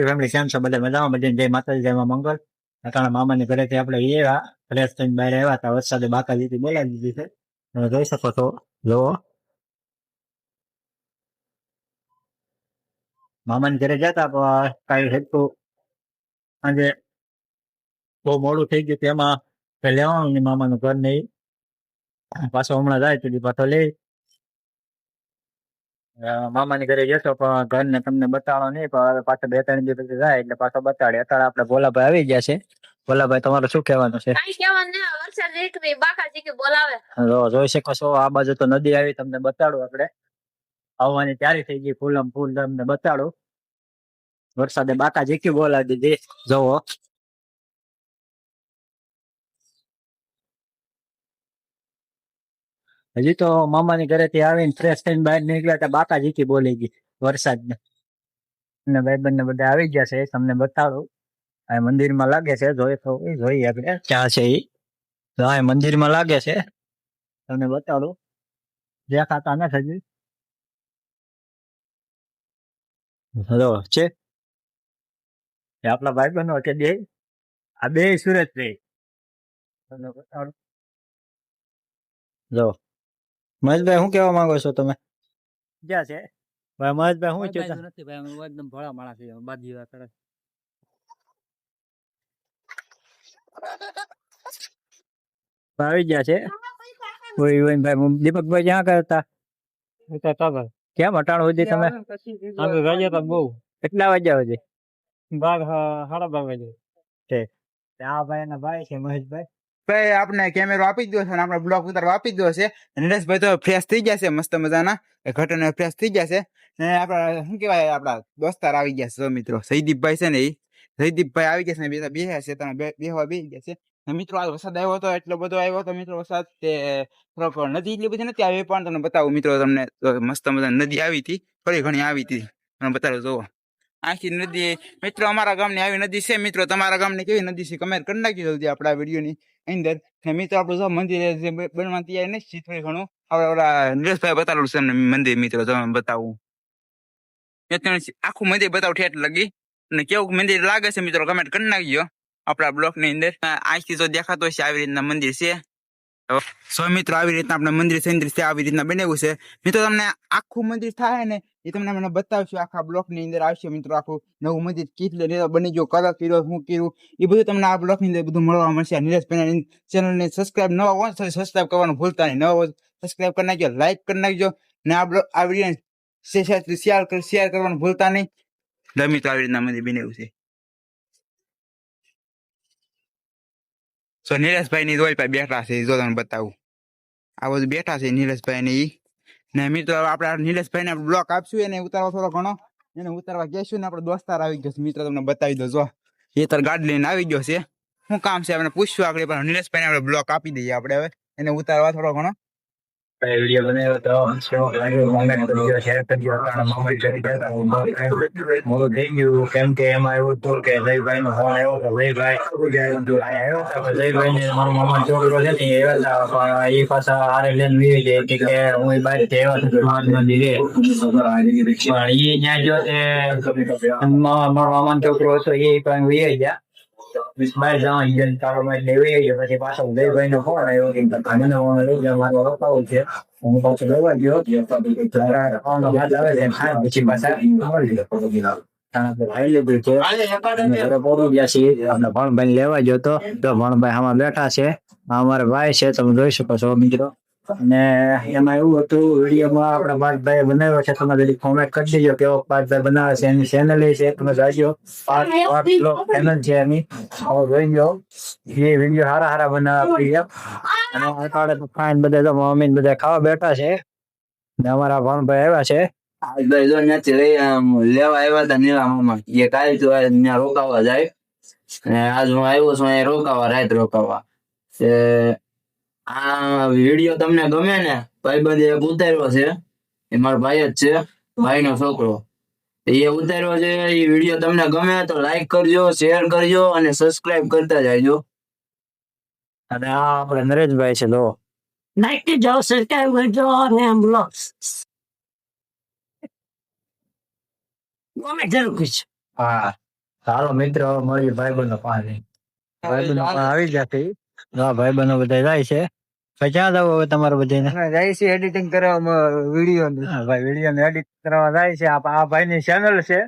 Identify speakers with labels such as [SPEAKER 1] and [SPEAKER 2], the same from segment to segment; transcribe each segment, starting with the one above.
[SPEAKER 1] Family કેમ છો બધા મજામાં બધાને જય માતાજી જય મંગલ. અટાણા મામાની ઘરેથી આપણે એવા ફ્રેશ થઈને બહાર આવ્યા હતા વરસાદે બાકાજીથી બોલાવી દીધી છે. તમે જોઈ શકો છો જોવો મામાની ઘરે જતા પણ કાંઈ હેતુ આજે બહુ મોડું થઈ ગયું તેમાં લેવાનું મામાનું ઘર નહીં પાછો હમણાં જાય તો પાછો લે અ, મામાની ઘરે જશો પણ ઘરને તમને બતાડો નહીં પણ હવે પાછો બે ત્રણ દિવસ પછી જાય એટલે પાછો બતાડે. અત્યારે આપણે ભોલાભાઈ આવી ગયા છે. ભોલાભાઈ તમારે શું કહેવાનું છે? જોઈ શકો છો આ બાજુ તો નદી આવી તમને બતાડું આપણે. આવવાની તૈયારી થઈ ગઈ ફૂલમ ફૂલ તમને બતાડું. વરસાદે બાકા જીક્યું બોલાવી દીધી. જોવો હજી તો મામાની ઘરેથી આવીને ફ્રેશ થઈને બહાર નીકળ્યા હતા બાકા જીકી બોલી ગઈ વરસાદ ને ભાઈ ને બધા આવી ગયા છે તમને બતાડું. આ મંદિરમાં લાગે છે, જોઈ તો જોઈએ આપણે ક્યાં છે ઈ તો આ મંદિરમાં લાગે છે, તમને બતાડું. દેખાતા નથી હજી. હલો, છે? એ આપણા ભાઈ બહેનો છે બે? આ બે સુરત રહી તમને બતાડું. જો મહેશભાઈ શું કહેવા માંગો છો તમે? ક્યાં છે. ભાઈ મહેશભાઈ શું છે?
[SPEAKER 2] નથી ભાઈ અમે એકદમ ભોળા માણસ છીએ અમે બાજી વાત કરે
[SPEAKER 1] આવી ગયા છે? ઓય ઓય ભાઈ દીપકભાઈ ક્યાં કરતા? કેમ અટાણ સુધી તમે?
[SPEAKER 2] અમે ગયા હતા બહુ.
[SPEAKER 1] કેટલા વાગ્યા સુધી
[SPEAKER 2] બાર સાડા બાર વાગે
[SPEAKER 1] આ ભાઈ ના ભાઈ છે મહેશભાઈ.
[SPEAKER 3] ભાઈ આપણે કેમેરો આપી દો છે અને આપણે બ્લોગ ઉતારવા આપી દો છે. નરેશભાઈ તો ફ્રેશ થઈ ગયા છે, મસ્ત મજાના. ઘટના ફ્રેશ થઈ ગયા છે. ને આપણા, શું કહેવાય, આપણા દોસ્તાર આવી ગયા છે, મિત્રો. સૈદીપભાઈ છે ને એ. સૈદીપભાઈ આવી ગયા છે ને, બે બે છે તમે બેહવા બે ગયા છે. મિત્રો, આ વરસાદ આવ્યો હતો એટલો બધો આવ્યો હતો મિત્રો, વરસાદ તે થોડોક નદી એટલી બધી નથી આવી, પણ તમને બતાવું, મિત્રો, તમને મસ્ત મજાની નદી આવી હતી. થોડી ઘણી આવી હતી. તમને બતાવું જોવો આખી નદી, મિત્રો, અમારા ગામની આવી નદી છે, મિત્રો. તમારા ગામની કેવી નદી છે કમેન્ટ કરી નાખી જલ્દી આપણા વિડીયોની. અંદર મેં તો આપણું મંદિર બનવા તૈયાર નથી થોડી ઘણું. હવે ઓલા નિલેશભાઈ બતાવેલું છે એમને મંદિર મિત્રો તમે બતાવું. આખું મંદિર બતાવું, ઠેઠ લગી. અને કેવું મંદિર લાગે છે મિત્રો કમેન્ટ કરી નાખજો. આપણા બ્લોકની અંદર આજથી તો દેખાતો છે આવી રીતના મંદિર છે. સો મિત્રો, આવી રીતના આપણે મંદિર સંદિર છે આવી રીતના બનાવ્યું છે. મિત્રો, તમને આખું મંદિર થાય ને એ તમને મને બતાવશું. આખા બ્લોકની અંદર આવશે મિત્રો, આખું નવું મંદિર. કેટલે રીતે બની ગયો, કલર કર્યો, શું કર્યું, એ બધું તમને આ બ્લોકની અંદર બધું મળવા મળશે. નીરજ નીરજભાઈ ચેનલને સબસ્ક્રાઇબ નવા હોય તો સબસ્ક્રાઇબ કરવાનું ભૂલતા નહીં. નવા સબસ્ક્રાઇબ કરી નાખજો, લાઇક કરી નાખજો ને આ બ્લોક આવી વીડિયો શેર શેર કરવાનું ભૂલતા નહીં. મિત્રો, આવી રીતના મંદિર બનાવ્યું છે. સો નીરજભાઈ ની રોલ પર બેઠા છે જો તમને બતાવું આ બધું બેઠા છે નીરજભાઈ ને ઈ ને મિત્રો આપણે નીલેશભાઈ ને બ્લોક આપશું એને ઉતારવા થોડો ઘણો એને ઉતારવા કહેશું ને આપણે દોસ્તાર આવી ગયો છે મિત્રો તમને બતાવી દો જો એ તાર ગાડી લઈને આવી ગયો છે શું કામ છે આપણે પૂછશું આગળ પણ નીલેશભાઈ ને આપણે બ્લોક આપી દઈએ આપણે હવે એને ઉતારવા થોડો ઘણો
[SPEAKER 1] કેમ કે એમાં એવું હતું કે જયભાઈ નો ફોન આવ્યો તો જયભાઈ જયભાઈ ને મારો મામા છોકરો છે ને એવા એ પાછા હારે લઈને વી જાય કે કે હું એ માર મંદિરે પણ એ મારો મામા છોકરો હતો એ પણ વી ગયા. બહાર જવા ઈજન તારો માં લેવી ગયો પછી પાછો ઉદયભાઈ નો ફોન આવ્યો કે મને ફોન આવ્યો કે મારો રોકાવું છે હું પાછો લેવા ગયો તારા ફોન નો આવે છે હા પછી પાછા ભણભાઈ લેવા ગયો તો તો ભણભાઈ આમાં બેઠા છે અમારા ભાઈ છે તમે જોઈ શકો છો મિત્રો અને એમાં એવું હતું, વિડીયોમાં આપણા પાર્થભાઈ બનાવ્યો છે, તમે જરી કોમેન્ટ કરી દેજો કેવો પાર્થભાઈ બનાવે છે, એની ચેનલ છે, તમે જાજો. ચેનલ છે એની. હવે એ વીડિયો સારા સારા બનાવે અને અટાળે તો ફાઇન બધા તો મમ્મી બધા ખાવા બેઠા છે. ને અમારા ભણભાઈ આવ્યા છે.
[SPEAKER 4] ભાઈ લઈ લેવા આવ્યા હતા નીલામાં એ કાલ તો ત્યાં રોકાવા જાય. અને આજ હું આવ્યો છું રોકાવા, રાત રોકાવા. આ વીડિયો તમને ગમે ને ભાઈબંધ એક ઉતાર્યો છે. એ મારો ભાઈ જ છે ભાઈનો છોકરો. એ ઉતાર્યો છે એ વીડિયો તમને ગમે તો લાઈક કરજો શેર કરજો અને સબસ્ક્રાઇબ કરતા જાયજો.
[SPEAKER 1] અને આ આપણે નરેશભાઈ છે લો
[SPEAKER 5] લાઈક કરજો સબસ્ક્રાઇબ કરજો અને બ્લોગ્સ ગમે જરૂર કુછ
[SPEAKER 1] હા. હાલો મિત્ર હવે મળીએ ભાઈબંધો પાસે. ભાઈબંધો આવી જશે હા ભાઈબંધો બધા જાય છે. ક્યાં જવું હવે તમારે બધાને
[SPEAKER 2] જાય છે એડિટિંગ કરવા વીડિયો
[SPEAKER 1] હા ભાઈ વીડિયો એડિટ કરવા જાય છે. આ ભાઈ ની ચેનલ છે.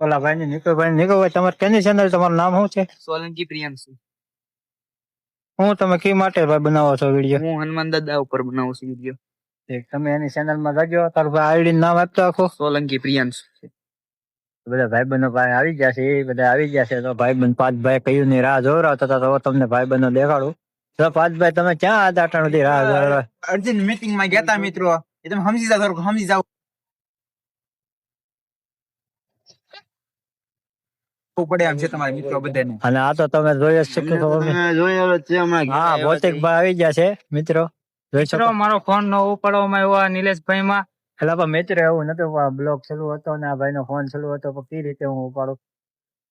[SPEAKER 1] ઓલા ભાઈની નિકોભાઈ નિકોભાઈ તમારે કેની ચેનલ તમારું નામ શું છે?
[SPEAKER 2] સોલંકી પ્રિયાંશુ.
[SPEAKER 1] હું તમે કી માટે ભાઈ બનાવો છો વીડિયો?
[SPEAKER 2] હું હનુમાન દાદા ઉપર બનાવું છું વીડિયો.
[SPEAKER 1] તમે એની ચેનલમાં જજો. તારું ભાઈ આઈડી નામ આપતો આખો.
[SPEAKER 2] સોલંકી પ્રિયાંશુ
[SPEAKER 1] બધા ભાઈબંધો ભાઈ આવી ગયા છે એ બધા આવી ગયા છે. તો ભાઈબંધ પાંચ ભાઈ કયું ની રાહ જોવરાવતા હતા તો તમને ભાઈબંધો દેખાડું. તો પાંચ ભાઈ તમે ક્યાં હતા આટલા સુધી રાહ જોવરાવ
[SPEAKER 3] અર્જુન મીટિંગમાં ગયા હતા મિત્રો. એ તમે સમજી જાવ સમજી જાવ. પડે એમ છે તમારા મિત્રો બધાને.
[SPEAKER 1] અને આ તો તમે જોઈ શકો છો
[SPEAKER 4] છે હમણાં.
[SPEAKER 1] હા ભૌતિક ભાઈ આવી ગયા છે મિત્રો. જોઈ શકો.
[SPEAKER 2] મારો ફોન નો ઉપાડવામાં આવ્યો નિલેશભાઈ માં
[SPEAKER 1] એટલે પણ મિત્ર એવું નતું બ્લોક ચાલુ હતો ને આ ભાઈ નો ફોન ચાલુ હતો પણ કઈ રીતે હું ઉપાડું?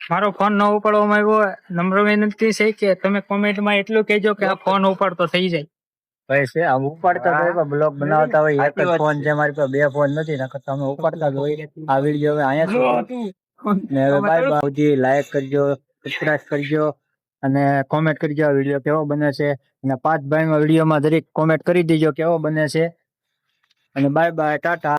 [SPEAKER 2] મારો ફોન ન ઉપાડવામાં આવ્યો નમ્ર વિનંતી છે કે તમે કોમેન્ટમાં એટલું કહેજો કે આ ફોન ઉપાડતો થઈ જાય.
[SPEAKER 1] ભાઈ છે આમ ઉપાડતા હોય પણ બ્લોગ બનાવતા હોય એક જ ફોન છે. મારી પાસે બે ફોન નથી નકર તમે ઉપાડતા જ હોય. આ વીડિયો હવે અહીંયા જ ને હવે બાય બાય લાઈક કરજો સબસ્ક્રાઇબ કરજો અને કોમેન્ટ કરજો આ વીડિયો કેવો બને છે. અને પાંચ ભાઈ વિડીયોમાં દરેક કોમેન્ટ કરી દેજો કેવો બને છે. અને બાય બાય ટાટા.